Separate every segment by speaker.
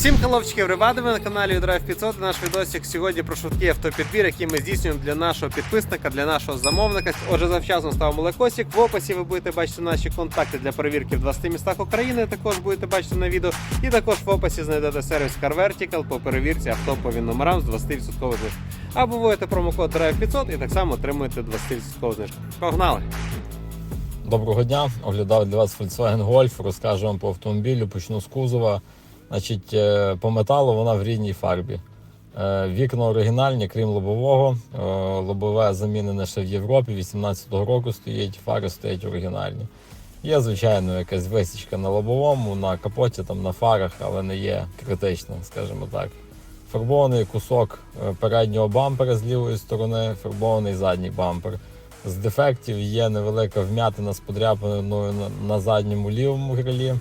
Speaker 1: Всім хлопчиків рибади, ви на каналі Drive 500. Наш відосик сьогодні про швидкий автопідбір, який ми здійснюємо для нашого підписника, для нашого замовника. Отже, завчасно ставимо лайкосик. В описі ви будете бачити наші контакти для перевірки в 20 містах України. Також будете бачити на відео. І також в описі знайдете сервіс Car по перевірці авто по він номерам з 20% знижкою. Або вводите промокод Drive 500 і так само отримуєте 20% знижку. Погнали!
Speaker 2: Доброго дня, оглядав для вас Volkswagen Golf, розкажу вам по автомобілю, почну з кузова. Значить, е, по металу вона в рідній фарбі. Е, Вікна оригінальні, крім лобового. Е, Лобове замінене ще в Європі, 18-го року стоїть, фари стоять оригінальні. Є, звичайно, якась висічка на лобовому, на капоті, там, на фарах, але не є критична, скажімо так. Фарбований кусок переднього бампера з лівої сторони, фарбований задній бампер. З дефектів є невелика вм'ятина з подряпиною на, задньому лівому грилі е,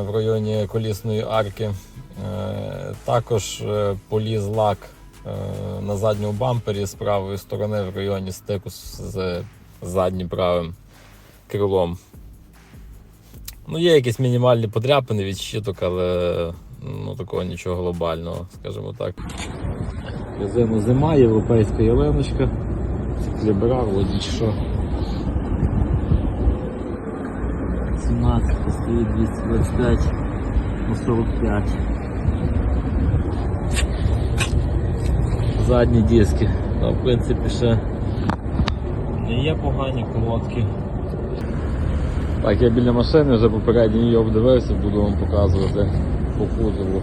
Speaker 2: в районі колісної арки. Е, також е, поліз лак на задньому бампері з правої сторони в районі стику з заднім правим крилом. Ну, є якісь мінімальні подряпини від щиток, але ну, такого нічого глобального, скажімо так. Резина зима, європейська ялиночка. Ліберал, вроді чи що.
Speaker 3: 17 стоїть 225 на 45.
Speaker 2: Задні диски. Та, в принципі, ще не є погані колодки. Так, я біля машини вже попередньо її обдивився, буду вам показувати по кузову.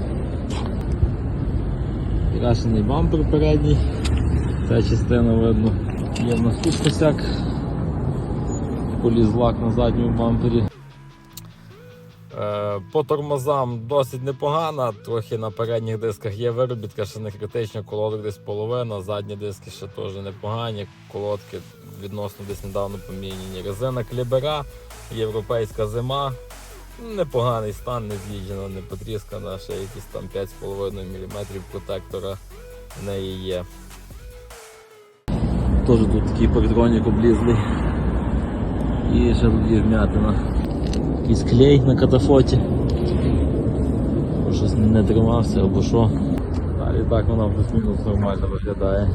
Speaker 2: Крашений бампер передній. Ця частина видно. Є в тут косяк. Поліз лак на задньому бампері. Е, По тормозам досить непогана, трохи на передніх дисках є виробітка, ще не критична, колодок десь половина, задні диски ще теж непогані, колодки відносно десь недавно поміняні. Резина клібера, європейська зима, непоганий стан, не з'їджена, не потріскана, ще якісь там 5,5 мм протектора в неї є.
Speaker 3: Теж тут такий повідронік облізлий. І ще тут є вмятина. Якийсь клей на катафоті. Або Щось не тримався або що.
Speaker 2: Далі так вона плюс-мінус нормально виглядає.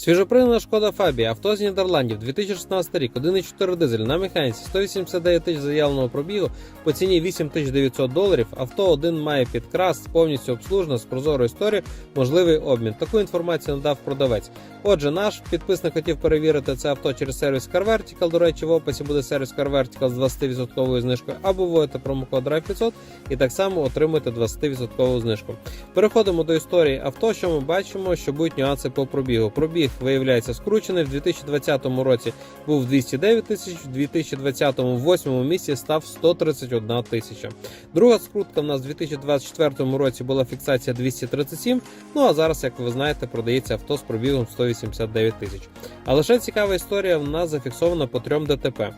Speaker 1: Свіжопринена шкода Фабія, авто з Нідерландів, 2016 рік, 1,4 дизель на механіці, 189 тисяч заявленого пробігу по ціні 8900 доларів. Авто один має підкрас, повністю обслужено з прозорою історією, можливий обмін. Таку інформацію надав продавець. Отже, наш підписник хотів перевірити це авто через сервіс Car Vertical. До речі, в описі буде сервіс Car Vertical з 20% знижкою, або вводите промокод Drive 500 і так само отримуєте 20% знижку. Переходимо до історії авто. Що ми бачимо, що будуть нюанси по пробігу. Пробіг виявляється скручений. В 2020 році був 209 тисяч, в 2020 в восьмому місці став 131 тисяча. Друга скрутка в нас в 2024 році була фіксація 237. Ну а зараз, як ви знаєте, продається авто з пробігом 189 тисяч. А лише цікава історія в нас зафіксована по трьом ДТП.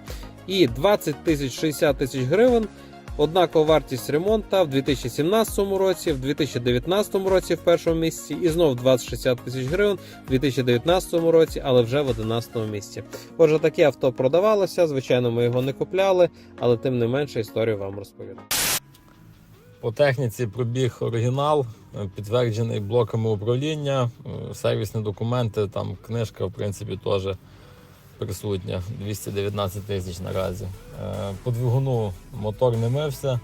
Speaker 1: І 20 тисяч 60 тисяч гривень Однакова вартість ремонта в 2017 році, в 2019 році в першому місці і знов 20-60 тисяч гривень в 2019 році, але вже в 11 місці. Отже, таке авто продавалося. Звичайно, ми його не купляли, але тим не менше історію вам розповідаю.
Speaker 2: По техніці пробіг оригінал, підтверджений блоками управління, е, сервісні документи, там книжка, в принципі, теж присутня. 219 тисяч наразі. Е, По двигуну мотор не мився.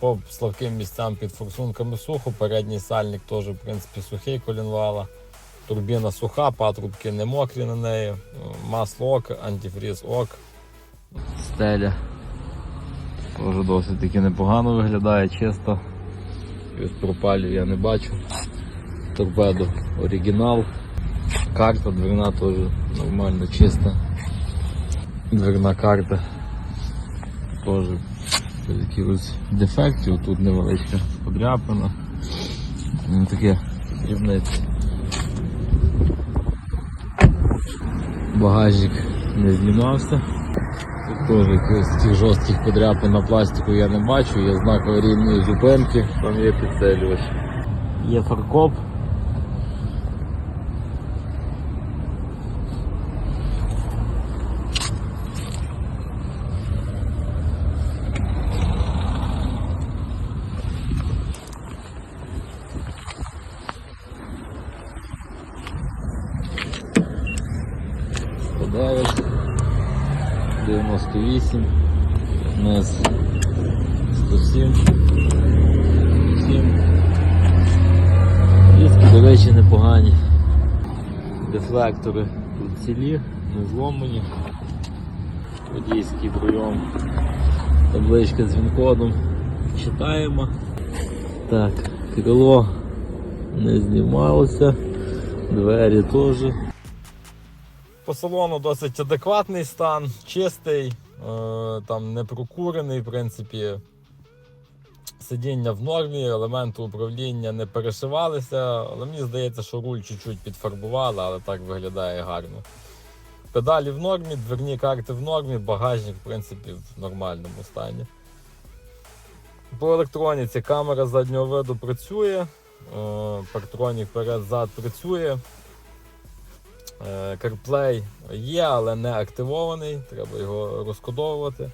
Speaker 2: По слабким місцям під форсунками сухо, передній сальник теж, в принципі, сухий колінвала. Турбіна суха, патрубки не мокрі на неї, Е, масло ок, антифріз ок.
Speaker 3: Стеля.
Speaker 2: Теж досить таки непогано виглядає, чисто. Пропалів я не бачу. Торпедо оригінал. Карта дверна теж нормально чиста. Дверна карта. Теж без якихось дефектів, тут невеличка подряпина. Ну, Таке дрібниці. Багажник не знімався. Тут теж якихось таких жорстких подряпин на пластику я не бачу, є знак аварійної зупинки, там є підсилювач.
Speaker 3: Є фаркоп. 98, низ 107, 7. Диски, до речі, непогані. Дефлектори тут цілі, не зломані. Водійський прийом. Табличка з він-кодом. Читаємо. Так, крило не знімалося, двері теж.
Speaker 2: По салону досить адекватний стан, чистий, е, там не прокурений, в принципі. Сидіння в нормі, елементи управління не перешивалися, але мені здається, що руль чуть-чуть підфарбували, але так виглядає гарно. Педалі в нормі, дверні карти в нормі, багажник, в принципі, в нормальному стані. По електроніці камера заднього виду працює, е, парктронік вперед-зад працює. Е, CarPlay є, але не активований, треба його розкодовувати.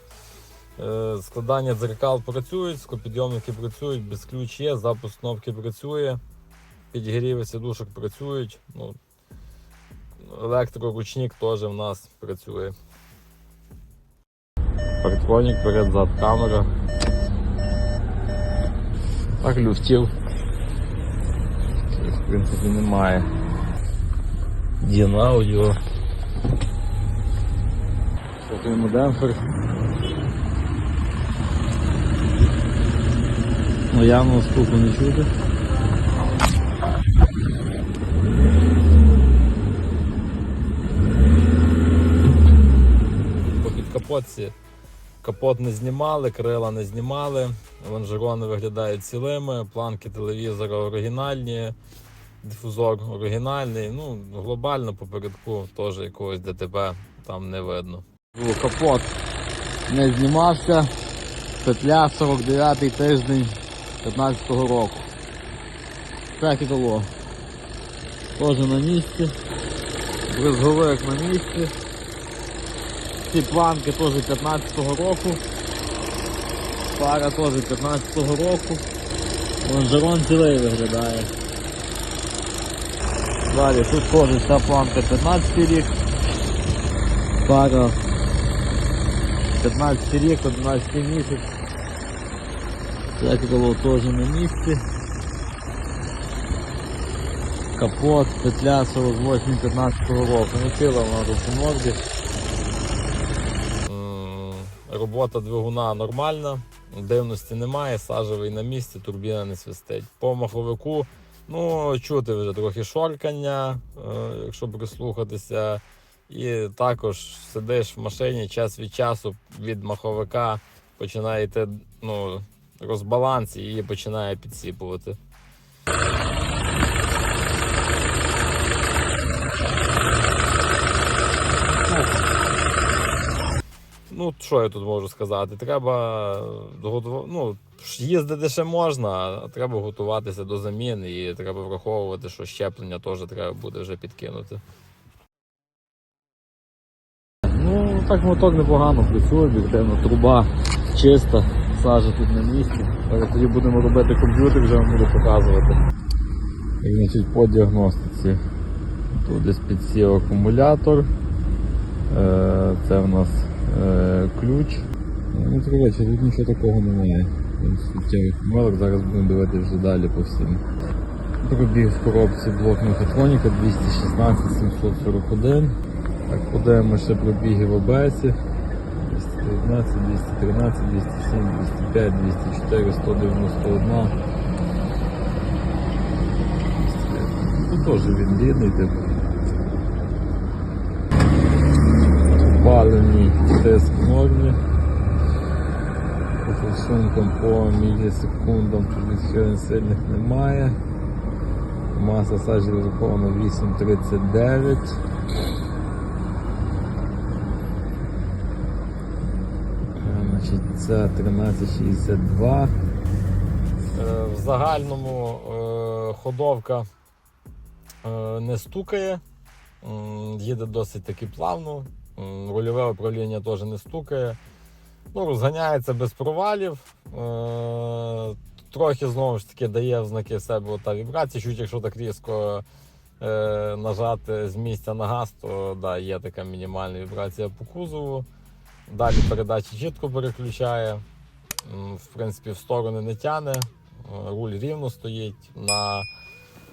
Speaker 2: Е, Складання дзеркал працюють, скопідйомники працюють, без ключ є, запуск кнопки працює, підігріви сідушок працюють. Ну, електроручник теж в нас працює. Парктронік перед-зад камера. Так, люфтів. В принципі, немає.
Speaker 3: Дін аудіо. Слухаємо демпфер. Ну явно стуку не чути.
Speaker 2: По підкапотці капот не знімали, крила не знімали, лонжерони виглядають цілими, планки телевізора оригінальні, дифузор оригінальний. Ну, глобально попередку теж якогось ДТП там не видно.
Speaker 3: Капот не знімався. Петля 49 тиждень 15 року. Так і було. Теж на місці. Бризговик на місці. Ці планки теж 15-го року. Пара теж 15-го року. Лонжерон цілий виглядає. Далі тут вся планка 15 рік. Пара 15 рік, 11 місяць. Зеркало теж на місці. Капот, петля 48-15 року. Не ціла вона тут морді.
Speaker 2: Робота двигуна нормальна, дивності немає, сажевий на місці, турбіна не свистить. По маховику, ну, чути вже трохи шоркання, е, якщо прислухатися. І також сидиш в машині час від часу від маховика починає йти ну, розбаланс і її починає підсіпувати. Ну, що я тут можу сказати? Треба готува- ну, їздити ще можна, а треба готуватися до замін і треба враховувати, що щеплення теж треба буде вже підкинути.
Speaker 3: Ну, так мотор непогано працює, об'єктивно, труба чиста, сажа тут на місці. Тоді будемо робити комп'ютер, вже вам буду показувати.
Speaker 2: І, значить, по діагностиці. Тут десь підсів акумулятор. Е, Це в нас е, ключ. Ну, коротше, тут нічого такого немає. Він суттєвий помилок, зараз будемо дивитися вже далі по всім. Пробіг в коробці блок мехатроніка 216 741. Так, подивимося пробіги в АБС. 219, 213, 207, 205, 204, 191. Ну, теж він рідний, типу. Палений тиск в нормі. По по мілісекундам тут сильних немає. Маса сажі врахована 8,39. Е, це 13,62. Е, В загальному е, ходовка е, не стукає, їде досить таки плавно, рульове управління теж не стукає. Ну, розганяється без провалів. Е, трохи знову ж таки дає ознаки себе та вібрація, чуть якщо так різко е, нажати з місця на газ, то да, є така мінімальна вібрація по кузову. Далі передачі чітко переключає. В принципі, в сторони не тяне, е, руль рівно стоїть. На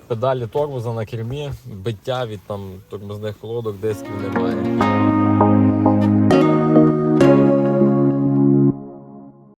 Speaker 2: педалі тормоза на кермі биття від там тормозних колодок дисків немає. Thank you.